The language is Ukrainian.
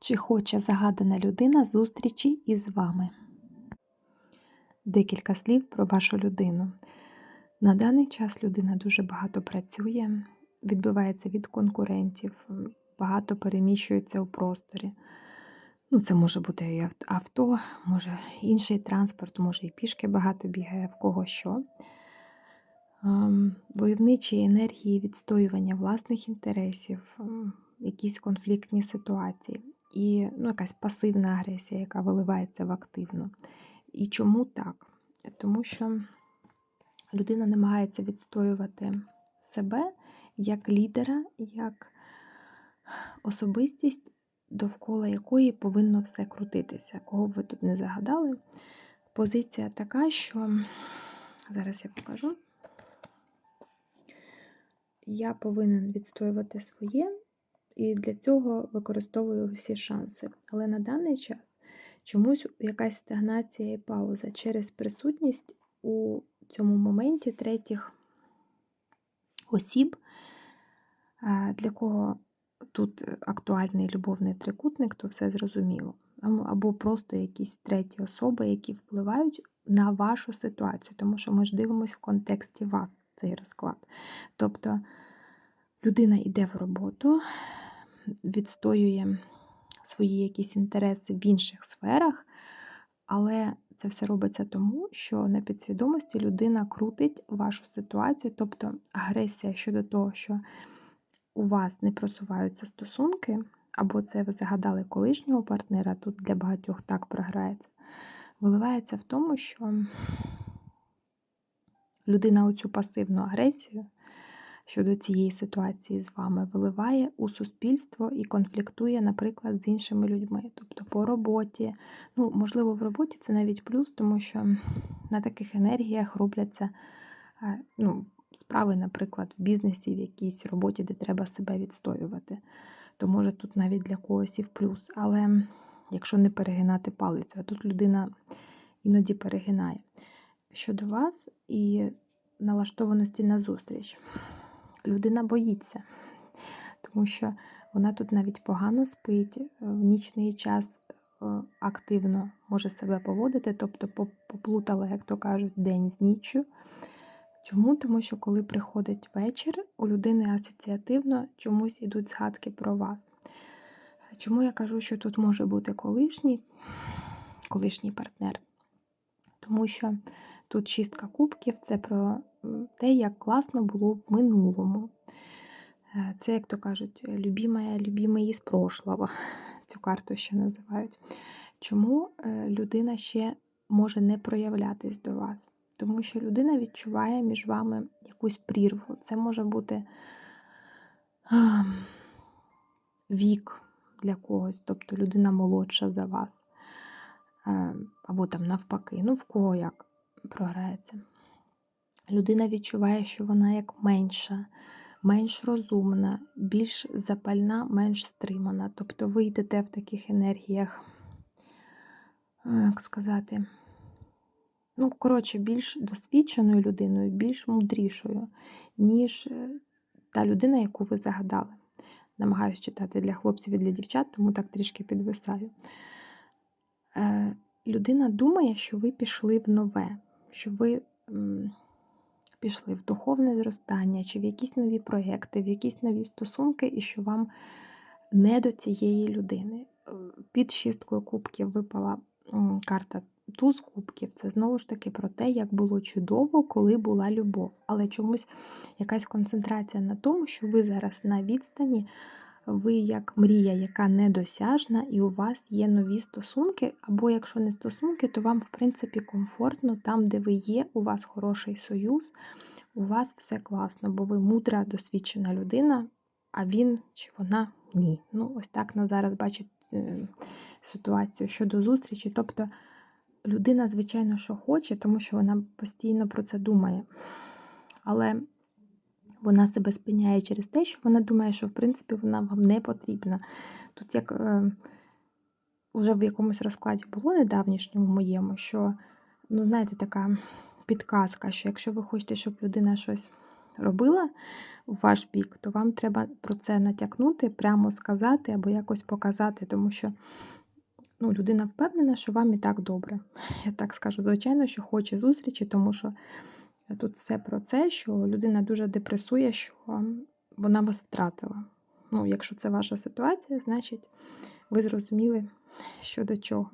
Чи хоче загадана людина зустрічі із вами? Декілька слів про вашу людину. На даний час людина дуже багато працює, відбивається від конкурентів, багато переміщується у просторі. Ну, це може бути і авто, може інший транспорт, може і пішки багато бігає, в кого що. Ем, Войовничі енергії відстоювання власних інтересів, ем, якісь конфліктні ситуації і ну, якась пасивна агресія, яка виливається в активну. І чому так? Тому що людина намагається відстоювати себе як лідера, як особистість, довкола якої повинно все крутитися. Кого б ви тут не загадали? Позиція така, що зараз я покажу. Я повинен відстоювати своє, і для цього використовую всі шанси. Але на даний час чомусь якась стагнація і пауза через присутність у цьому моменті третіх осіб, для кого тут актуальний любовний трикутник, то все зрозуміло. Ну, Або просто якісь треті особи, які впливають на вашу ситуацію, тому що ми ж дивимося в контексті вас цей розклад. Тобто людина йде в роботу, відстоює свої якісь інтереси в інших сферах, але це все робиться тому, що на підсвідомості людина крутить вашу ситуацію, тобто агресія щодо того, що у вас не просуваються стосунки, або це ви загадали колишнього партнера, тут для багатьох так програється, виливається в тому, що людина оцю пасивну агресію щодо цієї ситуації з вами виливає у суспільство і конфліктує, наприклад, з іншими людьми. Тобто по роботі. Ну, можливо, в роботі це навіть плюс, тому що на таких енергіях робляться е, ну, справи, наприклад, в бізнесі, в якійсь роботі, де треба себе відстоювати. То може тут навіть для когось і в плюс. Але якщо не перегинати палицю, а тут людина іноді перегинає. Щодо вас і налаштованості на зустріч людина боїться, тому що вона тут навіть погано спить, е, в нічний час е, активно може себе поводити, тобто поплутала, як то кажуть, день з ніччю. Чому? Тому що коли приходить вечір, у людини асоціативно чомусь ідуть згадки про вас. Чому я кажу, що тут може бути колишній, колишній партнер? Тому що тут шістка кубків це про те, як класно було в минулому. Е, Це, як то кажуть, любімая, любімий із прошлого. Цю карту ще називають. Чому е, людина ще може не проявлятись до вас? Тому що людина відчуває між вами якусь прірву. Це може бути вік для когось, тобто людина молодша за вас. Е, Або там навпаки, ну в кого як програється. Людина відчуває, що вона як менша, менш розумна, більш запальна, менш стримана. Тобто ви йдете в таких енергіях, е, як сказати, ну, коротше, більш досвідченою людиною, більш мудрішою, ніж е, та людина, яку ви загадали. Намагаюсь читати для хлопців і для дівчат, тому так трішки підвисаю. Е, Людина думає, що ви пішли в нове, що ви пішли в духовне зростання, чи в якісь нові проєкти, в якісь нові стосунки, і що вам не до цієї людини. Е, Під шісткою кубків випала карта туз кубків. Це знову ж таки про те, як було чудово, коли була любов. Але чомусь якась концентрація на тому, що ви зараз на відстані, ви як мрія, яка недосяжна, і у вас є нові стосунки, або якщо не стосунки, то вам, в принципі, комфортно там, де ви є, у вас хороший союз, у вас все класно, бо ви мудра, досвідчена людина, а він чи вона ні. Ну, ось так на зараз бачить е, ситуацію щодо зустрічі. Тобто людина, звичайно, що хоче, тому що вона постійно про це думає. Але вона себе спиняє через те, що вона думає, що в принципі вона вам не потрібна. Тут як е, вже в якомусь розкладі було недавнішньому моєму, що, ну, знаєте, така підказка, що якщо ви хочете, щоб людина щось робила в ваш бік, то вам треба про це натякнути, прямо сказати або якось показати, тому що ну, людина впевнена, що вам і так добре. Я так скажу, звичайно, що хоче зустрічі, тому що тут все про це, що людина дуже депресує, що вона вас втратила. Ну, якщо це ваша ситуація, значить ви зрозуміли, що до чого.